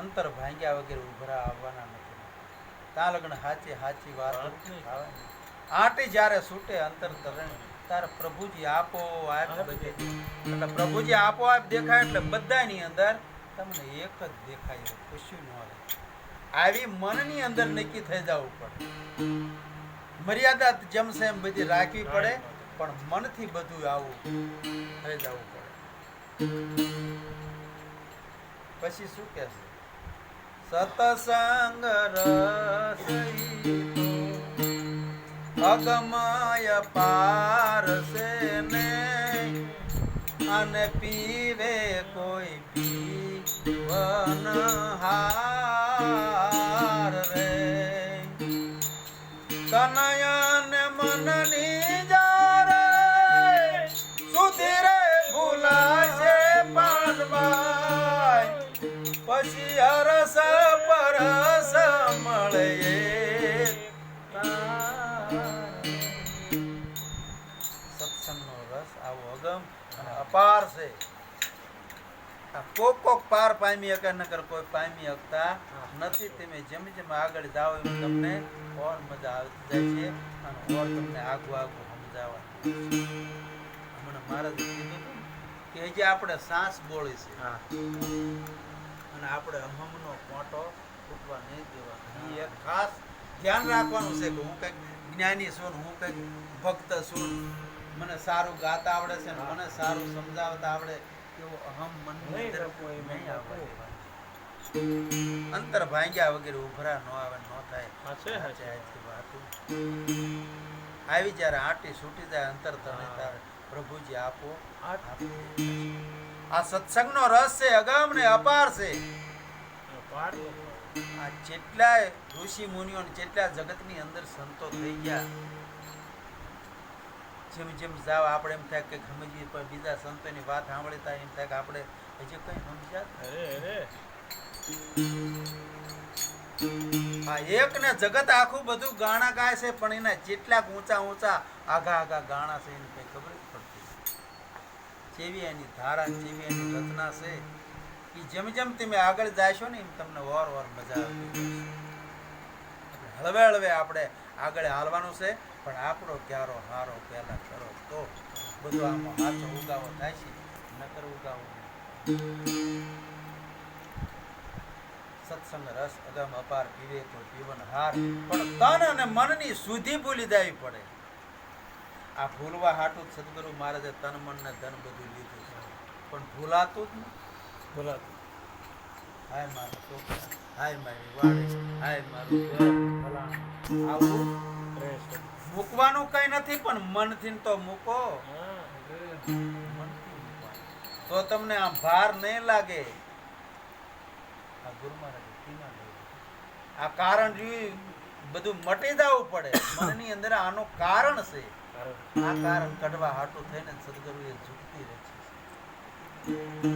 અંતર ભાંગ્યા વગેરે ઉભરા આવવાના નથી. ત્યાં લગ્ન હાચી હાચી વાત. આંટી જ્યારે છૂટે અંતર તરણ ત્યારે પ્રભુજી આપો આપ બધે. એટલે પ્રભુજી આપો આપ દેખાય એટલે બધાની અંદર તમને એક જ દેખાય ખુશી ન આવે આવી મનની અંદર નક્કી થઈ જવું પડે. મર્યાદા જમશે એમ બધી રાખવી પડે. પણ મનથી બધું આવું થઈ જવું પડે. પછી શું કહેશે સતસંગ રસઈતો અગમય પારસે ને અને પીવે કોઈ પીવન હાર રે. અગમ અને અપાર છે આ કોક કોક પાર પામી નકર કોઈ પામી શકતા નથી, તમે જેમ જેમ આગળ જાઓ તમને ઓર મજા આવતી જાય તમને આગું આગું સમજાવવા હમણાં મહારાજે કીધું કે જે આપણે સાસ બોળી છે. અને આપણે અહમનો મોટો ફૂટવા નહીં દેવા એ એક ખાસ ધ્યાન રાખવાનું છે કે હું કંઈક જ્ઞાની છું હું કંઈક ભક્ત છું મને સારું ગાતા આવડે છે ને મને સારું સમજાવતા આવડે એવો અહમ મન નહીં આવવા અંતર ભાંગ્યા વગેરે ઉભરા ન આવે ન થાય. આવી જ્યારે આટી છૂટી જાય અંતર તમે તારે પ્રભુજી આપો. આપો. આ સત્સંગનો રસ છે અગમ ને અપાર છે. આ જેટલાય ઋષિ મુનિઓ જેટલા જગતની અંદર સંતો થઈ ગયા જેમ જેમ જાવ આપણે એમ થાય કે ગમે પણ બીજા સંતોની વાત સાંભળી થાય એમ થાય કે આપણે હજી કઈ સમજ્યા? આ એક ને જગત આખું બધું ગાણા ગાય છે પણ એના જેટલા ઊંચા ઊંચા આઘા આઘા ગાણા છે એને કઈ ખબર જ પડતી જેવી એની ધારા કેવી એની રચના છે એ જેમ જેમ તમે આગળ જાશો ને એમ તમને વાર વાર મજા આવતી હળવે હળવે આપણે આગળ હાલવાનું છે, પણ આપણો ક્યારો હારો પહેલા કરો તો બધું આમાં હાથો ઉગાવો થાય છે, નકર ઉગાવો સત્સંગ રસ અગમ અપાર પીવે તો જીવન હાર, પણ તન અને મનની શુદ્ધિ ભૂલી દેવી પડે. આ ભૂલવા હાટું સદગુરુ મહારાજે તન મન ને ધન બધું લીધું છે. પણ ભૂલાતું જ ને ભૂલાતું. હાય મારો છોકરા હાય મારી વાળી હાય મારું આવું મૂકવાનું કઈ નથી પણ મનથી તો મૂકો. તો તમને આમ ભાર નહીં લાગે. આ ગુરુ મહારાજ આ કારણ જોઈ બધું મટી જવું પડે. મનની અંદર આનું કારણ છે. આ કારણ કાઢવા હાટું થઈને સદગુરુએ ઝૂકતી રચી છે.